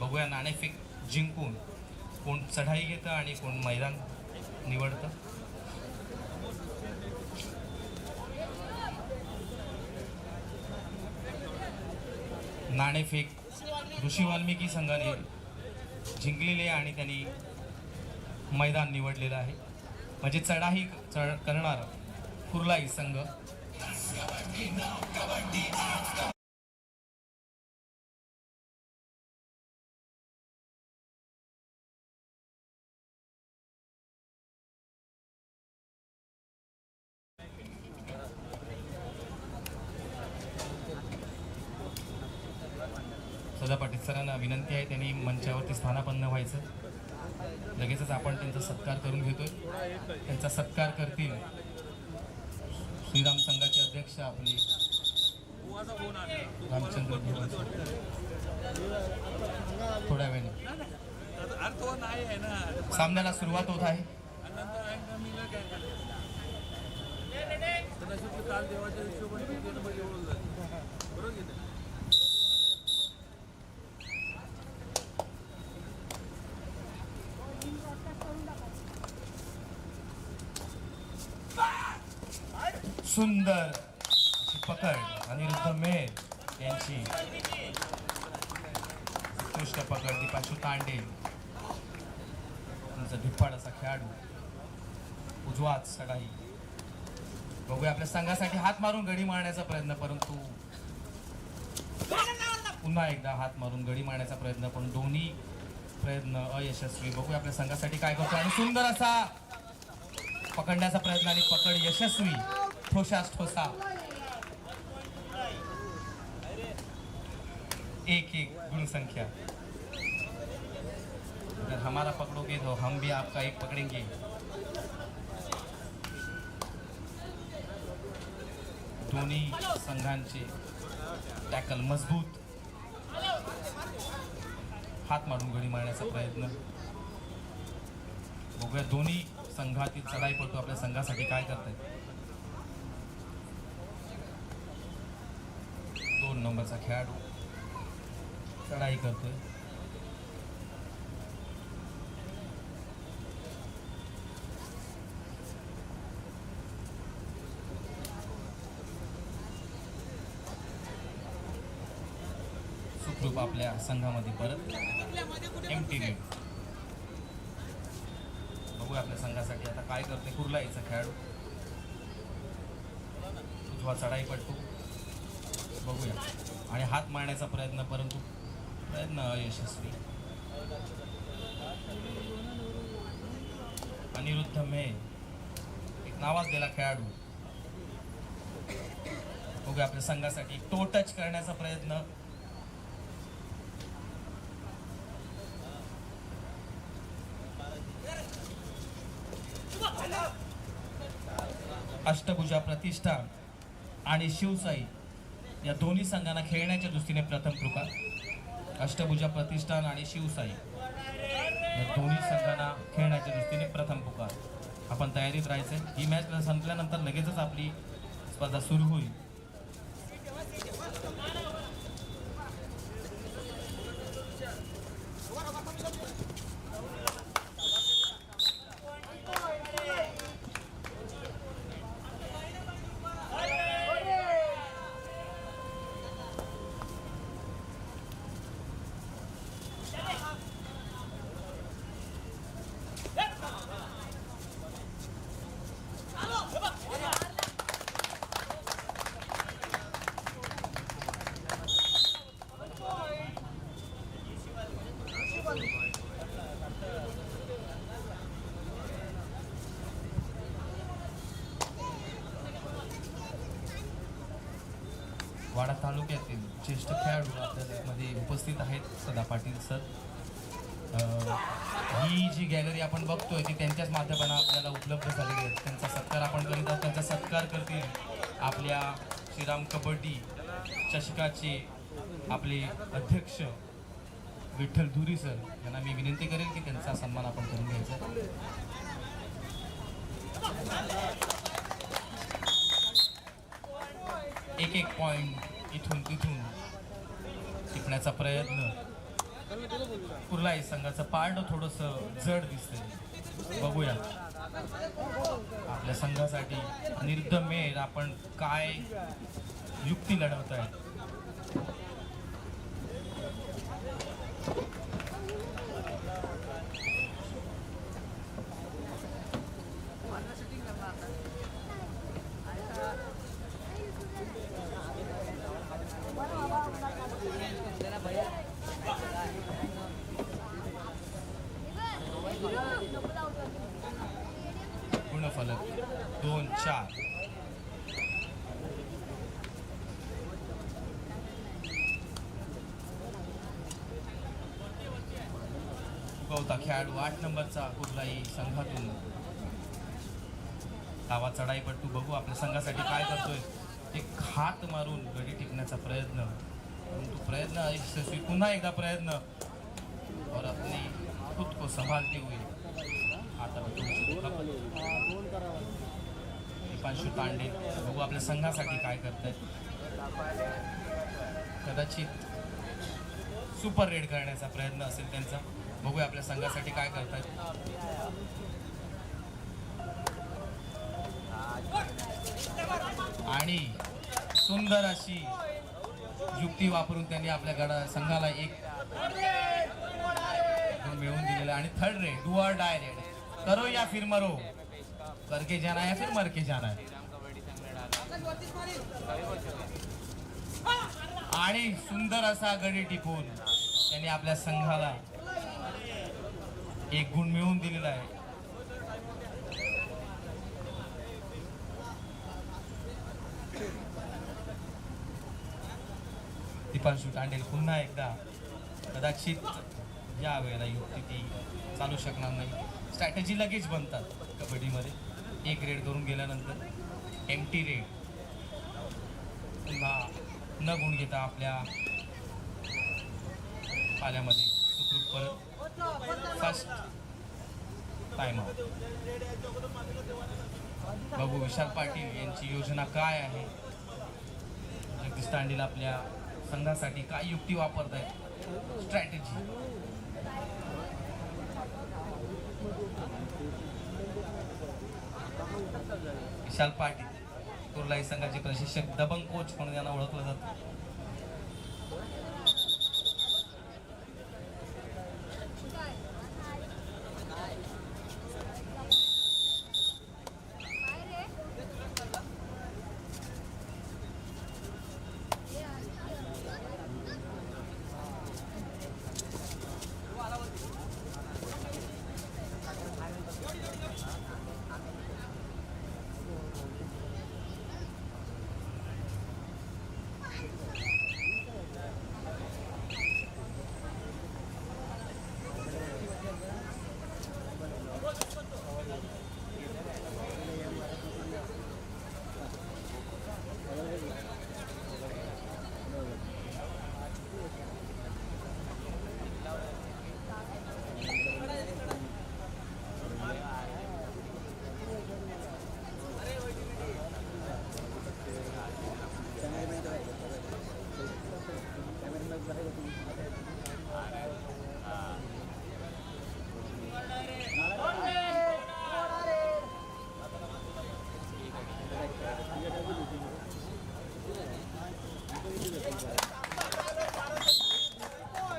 बघूया नाणेफेक जिंकून कोण चढाई घेतं आणि कोण मैदान निवडतं. नाणेफेक ऋषी वाल्मिकी संघाने जिंकलेले आणि त्यांनी मैदान निवडलेलं आहे. म्हणजे चढाई चढ करणार कुर्लाई संघ सदा पाटील सरांना विनंती आहे त्यांनी मंचावरती स्थानापन्न व्हायचं लगेचच आपण त्यांचा सत्कार करून घेतोय त्यांचा सत्कार करतील श्रीराम संघाचे अध्यक्ष आपले रामचंद्र थोड्या वेळाने. नाही आहे ना सामन्याला सुरुवात होत आहे. नंतर हिशोबाने मी काय देवाच्या हिशोबाने ते देणं म्हणजे एवढं झालं बरोबर की नाही? सुंदर अशी पकड अनिरुद्ध मेहर यांची उत्कृष्ट पकड. दीपाशू तांडे त्यांचा धिप्पाड असा खेळाडू उजवाच सडाई. बघूया आपल्या संघासाठी हात मारून गडी मारण्याचा प्रयत्न परंतु पुन्हा एकदा हात मारून गडी मारण्याचा प्रयत्न पण दोन्ही प्रयत्न अयशस्वी. बघूया आपल्या संघासाठी काय करतो आणि सुंदर असा पकडण्याचा प्रयत्न आणि पकड यशस्वी. ठोशास ठोसा. एक एक गुण संख्या. अगर हमारा पकड़ोगे तो हम भी आपका एक पकड़ेंगे. दोन्ही संघांचे टॅकल मजबूत. हात मारून घडी मारण्याचा प्रयत्न. बघूया दोन्ही संघातील चढाईपटू आपल्या संघासाठी काय करतायत? दोन नंबरचा खेळाडू. चढाई करतोय. सुखरूप आपल्या संघामध्ये परत एम टी बघूया आपल्या संघासाठी आता काय करते कुर्ला यायचा खेळाडू. उजवा चढाई पडतो बघूया. आणि हात मारण्याचा प्रयत्न परंतु प्रयत्न अयशस्वी. अनिरुद्ध मे एक नावाजलेला खेळाडू. बघूया आपल्या संघासाठी. टो टच करण्याचा प्रयत्न. अष्टभुजा प्रतिष्ठा आणि शिवसाई. या दोन्ही संघांना खेळण्याच्या दृष्टीने प्रथम कृपा अष्टभुजा प्रतिष्ठान आणि शिवसाई. या दोन्ही संघांना खेळण्याच्या दृष्टीने प्रथम पुकार. आपण तयारीत राहायचं ही मॅच संपल्यानंतर लगेचच आपली स्पर्धा सुरू होईल. वाडा तालुक्यातील ज्येष्ठ खेळाडू आपल्यामध्ये उपस्थित आहेत सदा पाटील सर. ही जी गॅलरी आपण बघतोय ती त्यांच्याच माध्यमानं आपल्याला उपलब्ध झालेली आहे. त्यांचा सत्कार आपण करीत आहोत. त्यांचा सत्कार करतील आपल्या श्रीराम कबड्डी चषकाचे आपले अध्यक्ष विठ्ठल धुरी सर. यांना मी विनंती करेन की त्यांचा सन्मान आपण करून घ्यायचा. एक एक पॉइंट इथून तिथून टिकण्याचा प्रयत्न. कुर्लाई संघाचं पारडं थोडस जड दिसतंय. बघूया. आपल्या संघासाठी निर्धमेर आपण काय युक्ती लढवत आहे गुणफलक दोन चार होता खेळाडू. आठ नंबरचा कुठलाही संघातून डावा चढाईपट्टू बघू आपल्या संघासाठी काय करतोय. एक हात मारून गडी टिकण्याचा प्रयत्न. परंतु प्रयत्न यशस्वी पुन्हा एकदा प्रयत्न. और अपनी खुद को संभालते हुए आता दीपांशु तांडे बघू आपल्या संघासाठी काय करतायत. कदाचित सुपर रेड करण्याचा प्रयत्न असेल त्यांचा. बघूया आपल्या संघासाठी काय करतायत. आणि सुंदर अशी युक्ती वापरून त्यांनी आपल्या गडा संघाला एक मिळवून दिलेला आणि third raid do or die raid करो या फिर मरो. करके जाना या फिर मर के जाना आणि सुंदर असा गडी टिपून त्यांनी आपल्या संघाला एक गुण मिळवून दिलेला आहे. दीपांशू तांडेल पुन्हा एकदा कदाचित या वेळेला युक्ती ती चालू शकणार नाही. स्ट्रॅटेजी लगेच बनतात कबड्डीमध्ये. एक रेड करून गेल्यानंतर एम टी रेड. पुन्हा न गुण घेता आपल्या पाल्यामध्ये सुखरूप परत फर्स्ट टाइम बघू विशाल पाटील यांची योजना काय आहे? जगदीश तांडील आपल्या संघासाठी काय युक्ती वापरत आहेत स्ट्रॅटेजी विशाल पाटील कुर्लाई संघाचे प्रशिक्षक दबंग कोच म्हणून यांना ओळखलं जातं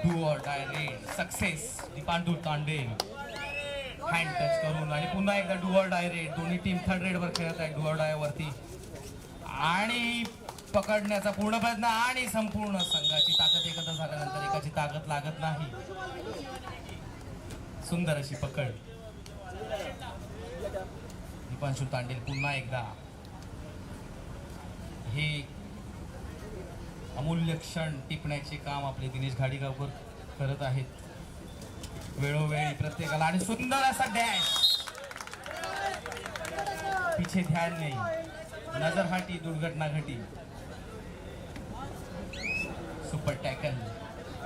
do or die raid success Deepandu Tande. Hand touch करून आणि पुन्हा एकदा डुअर डाय रेड दोन्ही टीम थर्ड रेड वर खेळत आहे डुअर डायवरती आणि पकडण्याचा पूर्ण प्रयत्न आणि संपूर्ण संघाची ताकद एकत्र झाल्यानंतर एकाची ताकद लागत नाही. सुंदर अशी पकड. दीपांशु तांडेल पुन्हा एकदा. हे अमूल्य क्षण टिपण्याचे काम आपले दिनेश घाडीगावकर करत आहेत. वेळोवेळी प्रत्येकाला आणि सुंदर असा डॅश. पिछे ध्यान नाही. नजर हाटी दुर्घटना घटी सुपर टॅकल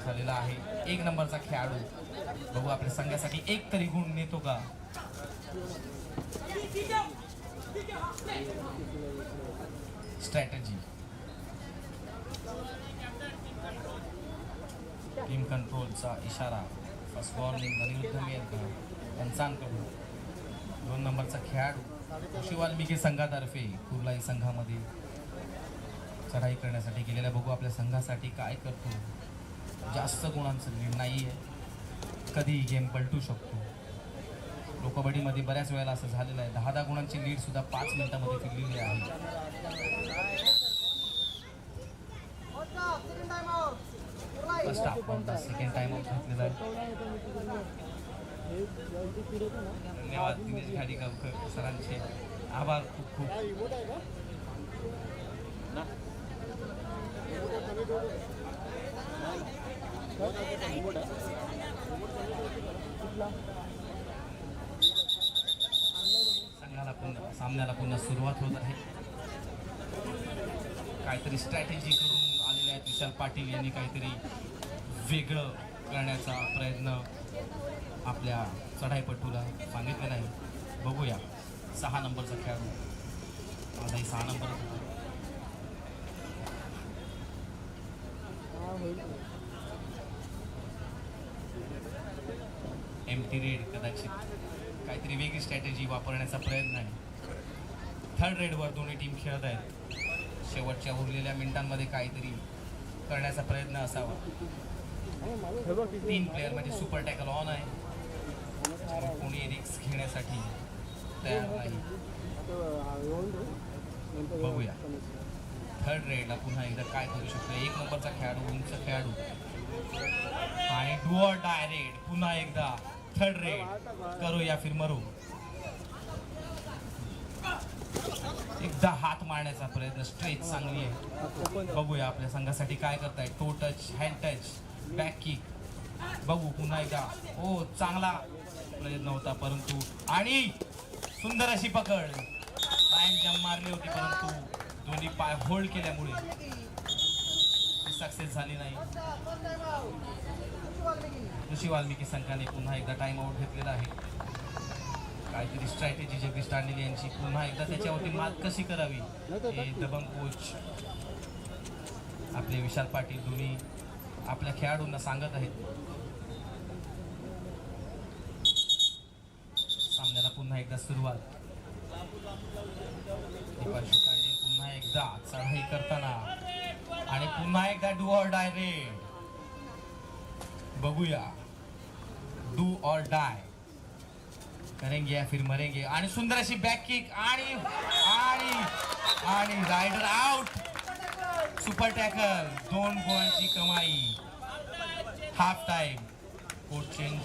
झालेला आहे. एक नंबरचा खेळाडू. बघू आपल्या संघासाठी एक तरी गुण नेतो का? स्ट्रॅटजी टीम कंट्रोलचा इशारा. फर्स्ट अनिरुद्ध मेलकर यांचांकडून दोन नंबरचा खेळाडू. ऋषी वाल्मिकी संघातर्फे कुर्लाई संघामध्ये चढाई करण्यासाठी गेलेला बघू आपल्या संघासाठी काय करतो. जास्त गुणांचं लीड नाही आहे कधी गेम पलटू शकतो. प्रो कबड्डीमध्ये बऱ्याच वेळेला असं झालेलं आहे. दहा दहा गुणांची लीडसुद्धा पाच मिनिटामध्ये फिरलेली आहे. First half second time out घेतलेला आहे. धन्यवाद दिनेश घाडीगावकर सरांचे आभार खूप खूप संघाला पुन्हा सामन्याला पुन्हा सुरुवात होत आहे काहीतरी स्ट्रॅटेजी करून आलेले आहेत विशाल पाटील यांनी काहीतरी वेगळं करण्याचा प्रयत्न आपल्या चढाईपटूला सांगितलेलं आहे बघूया. सहा नंबरचा खेळाडू माझाही सहा नंबर. एम टी रेड कदाचित काहीतरी वेगळी स्ट्रॅटेजी वापरण्याचा प्रयत्न आहे. थर्ड रेडवर दोन्ही टीम खेळत आहेत. शेवटच्या उरलेल्या मिनिटांमध्ये काहीतरी करण्याचा प्रयत्न असावा. तीन प्लेअर म्हणजे सुपर टॅकल ऑन आहे. कोणी रिक्स घेण्यासाठी तयार नाही बघूया. थर्ड रेडला पुन्हा एकदा काय करू शकतो एक नंबरचा खेळाडू उंच खेळाडू. आणि डुअर डायरेक्ट पुन्हा एकदा थर्ड रेड करू या फिर मरू. एकदा हात मारण्याचा प्रयत्न. स्ट्रेच चांगली आहे. बघूया आपल्या संघासाठी काय करताय. Toe touch hand touch back kick बघू पुन्हा एकदा. ओ चांगला. प्रयत्न होता परंतु आणि सुंदर अशी पकड. बँक जम मारली होती परंतु दोन्ही पाय होल्ड केल्यामुळे सक्सेस झाली नाही. ऋषी वाल्मिकी संघाने पुन्हा एकदा टाइम आउट घेतलेला आहे. काहीतरी स्ट्रॅटेजी जगदीश तांडेल यांची पुन्हा एकदा त्याच्यावरती मात कशी करावी? हे दबंग कोच आपले विशाल पाटील दोन्ही आपल्या खेळाडूंना सांगत आहेत सामन्याला पुन्हा एकदा सुरुवात. पुन्हा एकदा चढाई करताना. आणि पुन्हा एकदा डू ऑर डायरेक्ट बघूया. डू ऑर डाय करेंगे या फिर मरेंगे. आणि सुंदर अशी बॅक किक आणि आणि आणि रायडर आउट सुपर टॅकल दोन गोळांची कमाई. Half time court change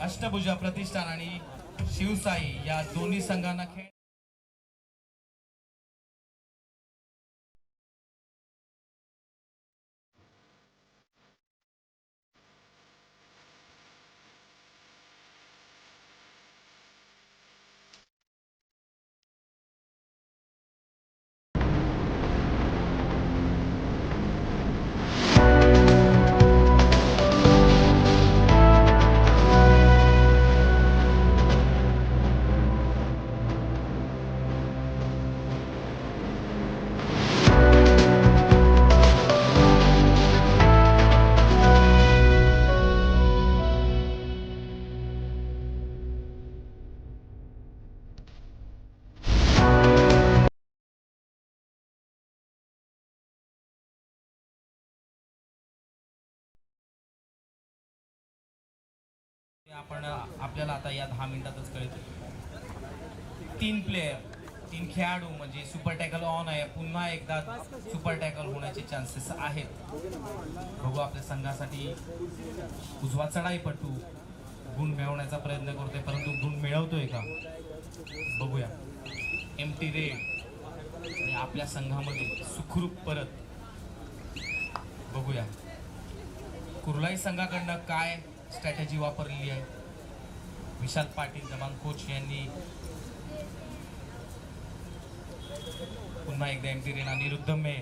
Ashtabhuja Pratishthan आणि शिवसाई या दोन्ही संघांना खेळ आपण आपल्याला आता या दहा मिनिटातच कळेल. तीन प्लेयर तीन खेळाडू म्हणजे सुपर टॅकल ऑन आहे. पुन्हा एकदा सुपर टॅकल होण्याचे चान्सेस आहेत. बघू आपल्या संघासाठी उजवा चढाईपटू गुण मिळवण्याचा प्रयत्न करतोय परंतु गुण मिळवतोय का? बघूया. एम टी रेड आणि आपल्या संघामध्ये सुखरूप परत. बघूया. कुर्लाई संघाकडनं काय स्ट्रॅटेजी वापरलेली आहे. विशाल पाटील दबांग कोच यांनी. पुन्हा एकदा एम टी रेना निरुद्ध मे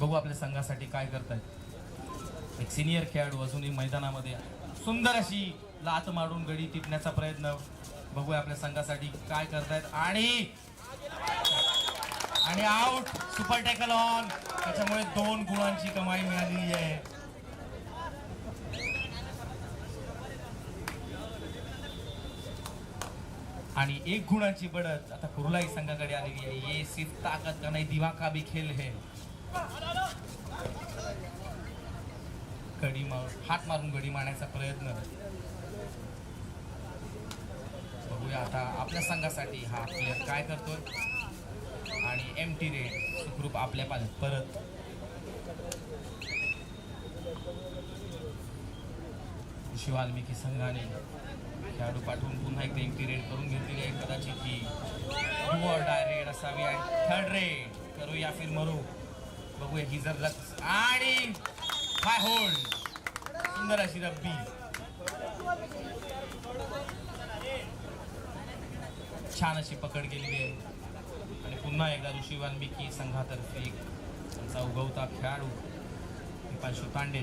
बघू आपल्या संघासाठी काय करतायत. एक सिनियर खेळाडू अजूनही मैदानामध्ये सुंदर अशी लात मारून गडी टिपण्याचा प्रयत्न. बघूया आपल्या संघासाठी काय करतायत. आणि आणि आउट सुपर टॅकल ऑन त्याच्यामुळे दोन गुणांची कमाई मिळालेली आहे. आणि एक गुणाची बढत आता कुर्लाई संघाकडे आलेली आहे. ये सिर्फ ताकद का नाही दिवा का भी खेल है. कडी मार हात मारून गडी मारण्याचा प्रयत्न. बघूया आता आपल्या संघासाठी हा प्लेअर काय करतोय. आणि एम टी रेड सुखरूप आपल्या पाल्यात परत. शिवाल्मिकी संघाने खेळाडू पाठवून पुन्हा एकदा एम रेड करून घेतलेली आहे. कदाचित ही रेड असावी आणि थर्ड रेड करू या फिर मरू. बघूया ही जर लक्ष आणि हाय होल्ड सुंदर अशी रब्बी. छान अशी पकड केलेली आहे. आणि पुन्हा एकदा ऋषी वाल्मिकी संघातर्फे एक त्यांचा उगवता खेळाडू दीपांशु तांडे.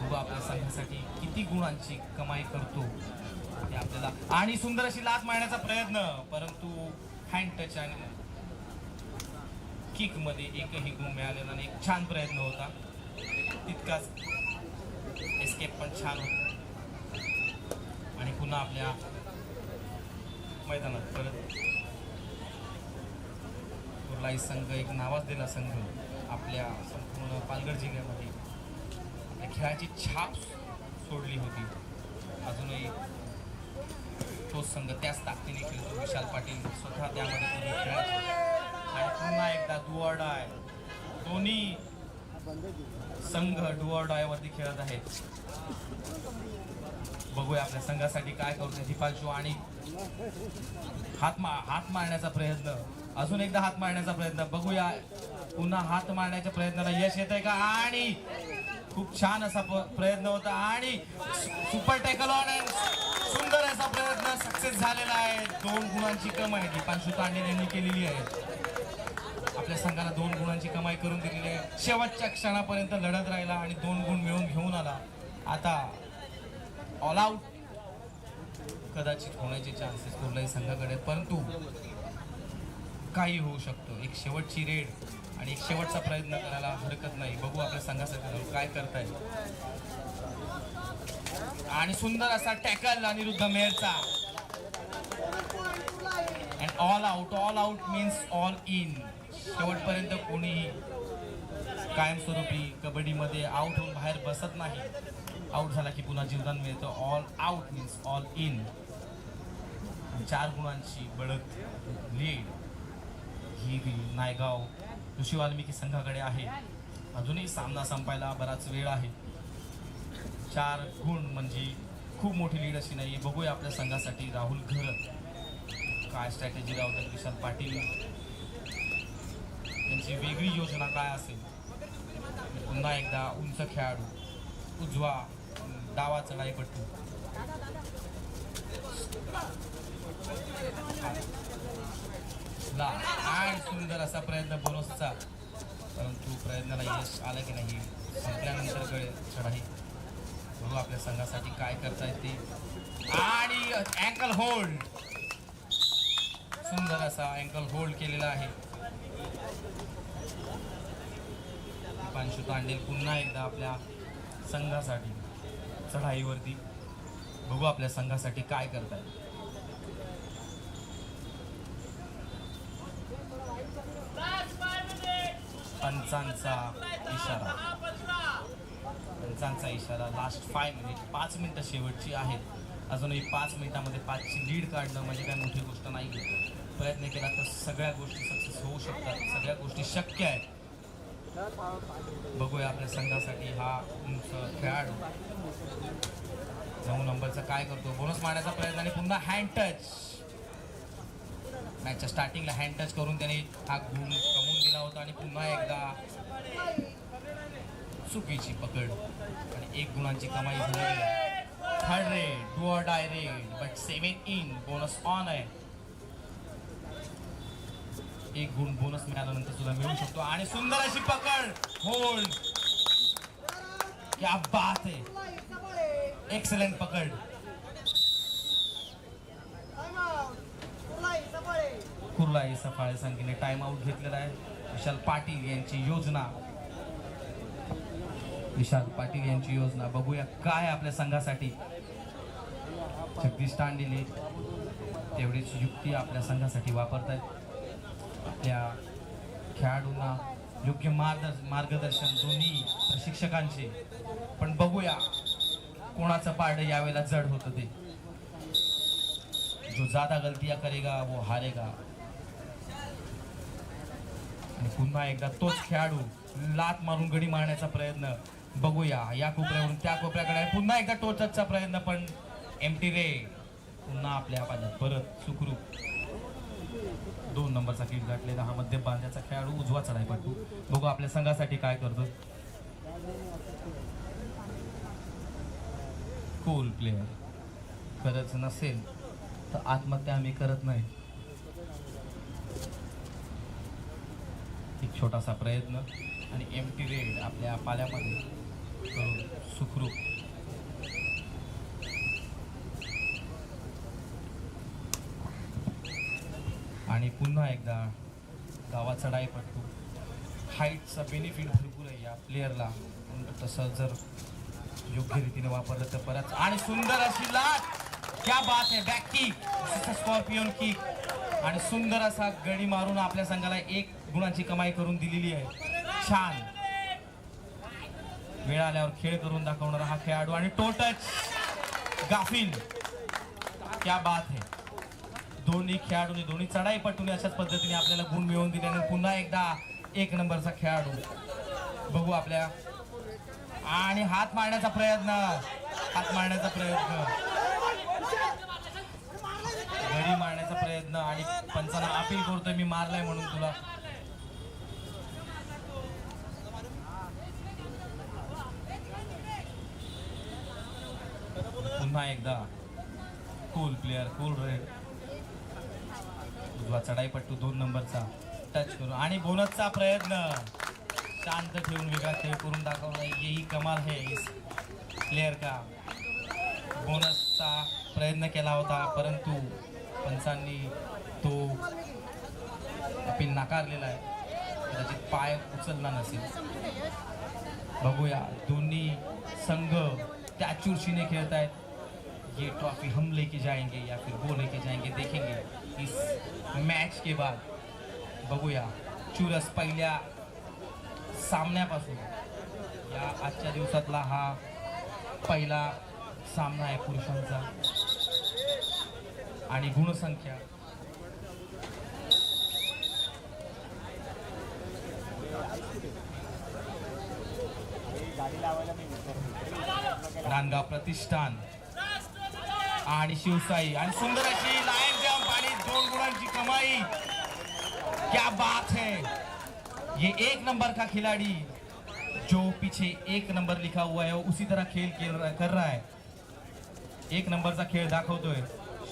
बघू आपल्या संघासाठी किती गुणांची कमाई करतो. ते आपल्याला. आणि सुंदर अशी लाच मारण्याचा प्रयत्न परंतु हँड टच आणि किकमध्ये एकही गुण मिळालेला नाही. एक छान प्रयत्न होता. तितकाच एस्केप पण छान होता. आणि पुन्हा आपल्या मैदानात परत कुर्लाई संघ एक नावाजलेला संघ आपल्या संपूर्ण पालघर जिल्ह्यामध्ये. आपल्या खेळाची छाप सोडली होती. अजूनही तोच संघ त्याच ताकदीने खेळतो. विशाल पाटील स्वतः त्यामध्ये पूर्वी खेळायचे आणि पुन्हा एकदा डुअर दोन्ही संघ डुआडायवरती खेळत आहेत. बघूया आपल्या संघासाठी काय करूया दीपांशू आणि हात मा हात मारण्याचा प्रयत्न. अजून एकदा हात मारण्याचा प्रयत्न. बघूया पुन्हा हात मारण्याच्या प्रयत्नाला यश येत आहे का? आणि खूप छान असा प्रयत्न होता. आणि सुपर टॅकल ऑन सुंदर असा प्रयत्न सक्सेस झालेला आहे. दोन गुणांची कमाई दीपांशू तांडे यांनी केलेली आहे. आपल्या संघाला दोन गुणांची कमाई करून दिलेली आहे. शेवटच्या क्षणापर्यंत लढत राहिला आणि दोन गुण मिळवून घेऊन आला. आता ऑल आऊट कदाचित होण्याचे चान्सेस कुठल्याही संघाकडे परंतु काही होऊ शकतो. एक शेवटची रेड आणि एक शेवटचा प्रयत्न करायला हरकत नाही. बघू आपल्या संघासाठी काय करताय. आणि सुंदर असा tackle Aniruddha मेहरचा. And all out all out means all in शेवटपर्यंत कोणीही कायमस्वरूपी कबड्डीमध्ये आउट होऊन बाहेर बसत नाही. आउट झाला की पुन्हा जीवदान मिळतं. All out means all in चार गुणांची बढत लीड ही नायगाव ऋषी वाल्मिकी संघाकडे आहे. अजूनही सामना संपायला बराच वेळ आहे. चार गुण म्हणजे खूप मोठी लीड अशी नाही बघूया आपल्या संघासाठी राहुल घरत काय स्ट्रॅटेजी लावतात विशाल पाटील? यांची वेगळी योजना काय असेल? पुन्हा एकदा उंच खेळाडू. उजवा डावा चढाईपट्टू ला. आणि सुंदर असा प्रयत्न बोनसचा परंतु प्रयत्नाला यश आलं की नाही संपल्यानंतर कळेल. चढाई बघू आपल्या संघासाठी काय करता येते आणि अँकल होल्ड सुंदर असा अँकल होल्ड केलेला आहे. दीपांशू तांडेल पुन्हा एकदा आपल्या संघासाठी चढाईवरती बघू आपल्या संघासाठी काय करताय. पंचांचा इशारा. पंचांचा इशारा. लास्ट फाय मिनिट पाच मिनटं शेवटची आहेत. अजूनही पाच मिनिटामध्ये पाचची लीड काढणं म्हणजे काय मोठी गोष्ट नाही प्रयत्न केला तर सगळ्या गोष्टी सक्सेस होऊ शकतात. सगळ्या गोष्टी शक्य आहेत. बघूया आपल्या संघासाठी हा उंच खेळाडू. नऊ नंबरचा काय करतो? बोनस मारण्याचा प्रयत्न आणि पुन्हा हँड टच मॅचच्या स्टार्टिंगला हँड टच करून त्याने हा गुण गेला होता आणि पुन्हा एकदा चुकीची पकड आणि एक गुणांची कमाई झालेली third raid two or but seven in bonus on आहे एक गुण बोनस मिळाल्यानंतर सुद्धा मिळू शकतो. आणि सुंदर अशी पकड होल्ड क्या बात आहे. एक्सलंट पकड. कुर्ला सफाळे संख्येने टाइम आउट घेतलेला आहे. विशाल पाटील यांची योजना. विशाल पाटील यांची योजना. बघूया काय आपल्या संघासाठी. जगदीश तांडिले तेवढीच युक्ती आपल्या संघासाठी वापरतायत. आपल्या खेळाडूंना योग्य मार्गदर्शन मार्गदर्शन दोन्ही प्रशिक्षकांचे. पण बघूया कोणाचं पारडं यावेळेला जड होतं ते. जो ज्यादा गलतियां करेगा वो हारेगा. पुन्हा एकदा तोच खेळाडू लात मारून गडी मारण्याचा प्रयत्न बघूया. या कोपऱ्यावरून त्या कोपऱ्याकडे पुन्हा एकदा टोचचा प्रयत्न पण एमटी रे पुन्हा आपल्या पाण्यात परत सुखरूप. दोन नंबरचा किट गाठलेला हा मध्य बांध्याचा खेळाडू उजवा चढाईपटू बघू आपल्या संघासाठी काय करतो कोल प्लेअर खरंच नसेल तर आत्महत्या आम्ही करत नाही. एक छोटासा प्रयत्न आणि एम टी रेड आपल्या पाल्यामध्ये करून सुखरूप. आणि पुन्हा एकदा गावाचा चढाई हाईटचा बेनिफिट भरपूर आहे या प्लेअरला तसं जर योग्य रीतीने वापरलं तर परत आणि सुंदर अशी लाट. क्या बात आहे बॅक किक स्कॉर्पियन किक आणि सुंदर असा गडी मारून आपल्या संघाला एक गुणाची कमाई करून दिलेली आहे. छान. वेळ आल्यावर खेळ करून दाखवणारा हा खेळाडू आणि टोटच गाफिल. क्या बात है. दोन्ही खेळाडूंनी दोन्ही चढाई पटून अशाच पद्धतीने आपल्याला गुण मिळवून दिले आणि पुन्हा एकदा एक नंबरचा खेळाडू. बघू आपल्या. आणि हात मारण्याचा प्रयत्न. हात मारण्याचा प्रयत्न. घडी मारण्याचा प्रयत्न आणि पंचांना अपील करतोय मी मारलाय म्हणून तुला. पुन्हा एकदा कूल प्लेअर कूल रेड उजवा चढाईपट्टू दोन नंबरचा टच करून. आणि बोनसचा प्रयत्न. शांत ठेवून वेगळा खेळ करून दाखवला. येही कमाल है इस प्लेअर का. बोनसचा प्रयत्न केला होता परंतु पंचांनी तो अपील नाकारलेला आहे. कदाचित पाय उचलला नसेल. बघूया दोन्ही संघ त्या चुरशीने खेळत आहेत ये ट्रॉफी हम लेके जाएंगे या फिर वो लेके जाएंगे देखेंगे। इस मॅच के बाद बघूया चुरस पहिल्या सामन्यापासून या आजच्या दिवसातला हा पहिला सामना आहे पुरुषांचा. आणि गुणसंख्या रानगाव प्रतिष्ठान आणि शिवसाई. आणि सुंदर अशी लायन जम्प आणि दोन गुणांची कमाई. क्या बात है. ये एक नंबर का खिलाड़ी जो पीछे एक नंबर लिखा हुआ है वो उसी तरह खेल रहा- कर रहा है. एक नंबरचा खेळ दाखवतोय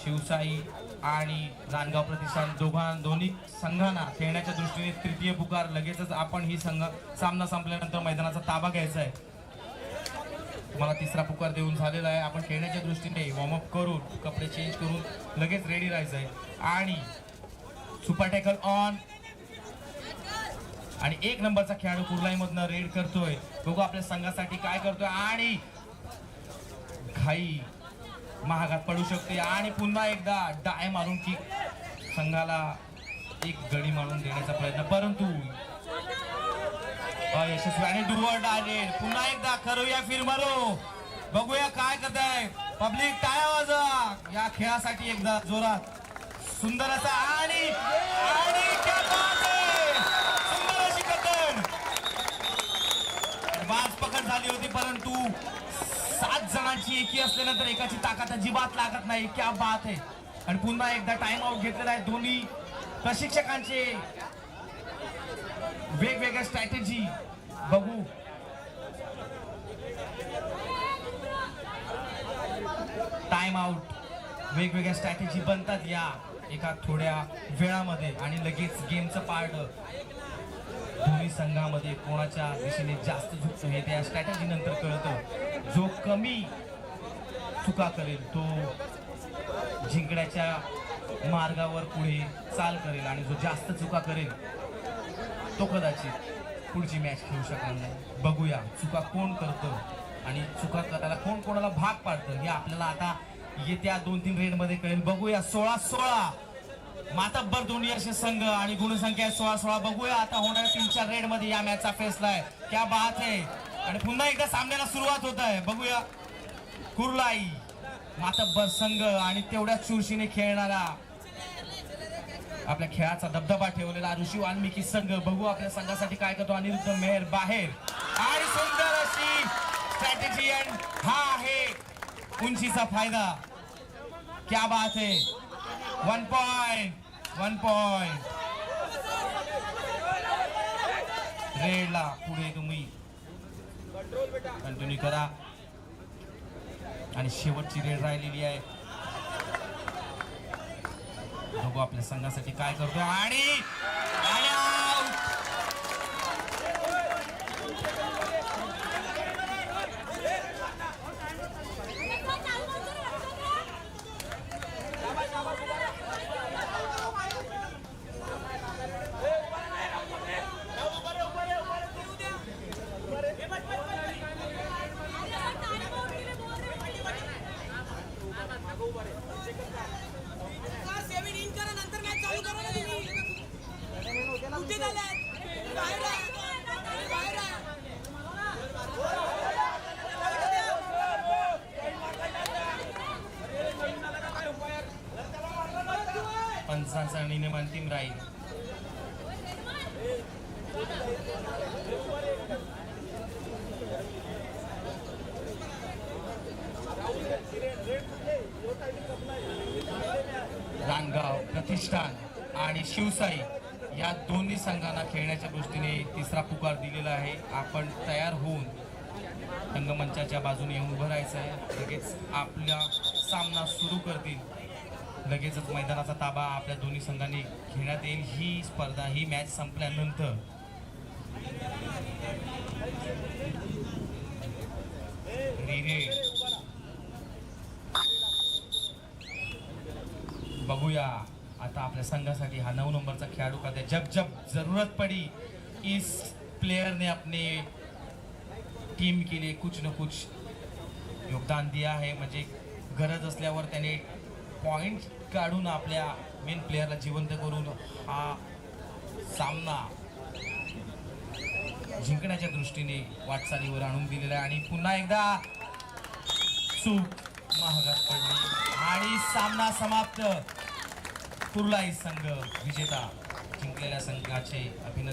शिवसाई आणि रानगाव प्रतिष्ठान दोघां दोन्ही संघांना खेळण्याच्या दृष्टीने तृतीय पुकार. लगेचच आपण ही संघ सामना संपल्यानंतर मैदानाचा ताबा घ्यायचा आहे. तुम्हाला तिसरा पुकार देऊन झालेला आहे. आपण खेळण्याच्या दृष्टीने वॉर्मअप करून कपडे चेंज करून लगेच रेडी राहायचं आहे आणि सुपर टॅकल ऑन आणि एक नंबरचा खेळाडू कुर्लाईमधनं रेड करतोय. बघू आपल्या संघासाठी काय करतोय. आणि घाई महागात पडू शकते. आणि पुन्हा एकदा डाय मारून की संघाला एक गडी मारून देण्याचा प्रयत्न. परंतु यशस्वी आणि डुवर डायरेक्ट पुन्हा एकदा करूया फिर मारो. बघूया काय करताय. पब्लिक टाळ्या वाजा या खेळासाठी एकदा जोरात. सुंदर असा आणि सुंदर अशी बाज पकड झाली होती परंतु सात जणांची एकी असल्यानंतर एकाची ताकद अजिबात लागत नाही. क्या बात आहे. आणि पुन्हा एकदा टाइम आउट घेतलेला आहे. दोन्ही प्रशिक्षकांचे वेगवेगळ्या स्ट्रॅटेजी बघू. टाइम आउट वेगवेगळ्या स्ट्रॅटेजी बनतात या एका थोड्या वेळामध्ये आणि लगेच गेमचं पार्ट दोन्ही संघामध्ये कोणाच्या दिशेने जास्त झुकतो हे त्या स्ट्रॅटेजी नंतर कळतं. जो कमी चुका करेल तो जिंकण्याच्या मार्गावर पुढे चाल करेल आणि जो जास्त चुका करेल तो कदाचित पुढची मॅच खेळू शकणार नाही. बघूया चुका कोण करतं आणि चुका करायला कोण कोणाला भाग पाडतं हे आपल्याला आता येत्या दोन तीन रेडमध्ये कळेल. बघूया सोळा सोळा मातब्बर दोन्ही असे संघ आणि गुणसंख्या सोळा सोळा बघूया आता होणाऱ्या तीन चार रेडमध्ये या मॅचचा फेसला आहे. क्या बात आहे आणि पुन्हा एकदा सामन्याला सुरुवात होत आहे. बघूया कुर्लाई मातब्बर संघ आणि तेवढ्याच चुरशीने खेळणारा आपल्या खेळाचा दबदबा ठेवलेला ऋषी वाल्मिकी संघ. बघू आपल्या संघासाठी काय करतो अनिरुद्ध मेहर बाहेर. आणि सुंदर अशी स्ट्रॅटेजी हा आहे उंचीचा फायदा. क्या बात है. वन पॉइंट वन पॉइंट रेडला पुढे तुम्ही. कंटिन्यू करा. आणि शेवटची रेड राहिलेली आहे. बघू आपल्या संघासाठी काय करतो आणि आणि out! सेव्हन इन करा नंतर मॅच चालू करा ना तुम्ही कुठे झालाय बाहेर आहे बाहेर आहे पंचांचा नियम अंतिम राहील रानगाव प्रतिष्ठान आणि शिवसाई या दोन्ही संघांना खेळण्याच्या दृष्टीने तिसरा पुकार दिलेला आहे. आपण तयार होऊन रंगमंचाच्या बाजूने येऊन उभं राहायचं आहे. लगेच आपला सामना सुरू करतील. लगेचच मैदानाचा ताबा आपल्या दोन्ही संघांनी घेण्यात येईल. ही स्पर्धा ही मॅच संपल्यानंतर. बघूया. आता आपल्या संघासाठी हा नऊ नंबरचा खेळाडू का जब जब जरूरत पड़ी. इस प्लेयर ने अपने टीम के लिए कुछ न कुछ योगदान दिया आहे. म्हणजे गरज असल्यावर त्याने पॉईंट काढून आपल्या मेन प्लेयरला जिवंत करून हा सामना जिंकण्याच्या दृष्टीने वाटचालीवर आणून दिलेला आहे. आणि पुन्हा एकदा चूक महागात पडली. आणि सामना समाप्त. कुर्लाई संघ विजेता जिंकलेल्या संघाचे अभिनंदन.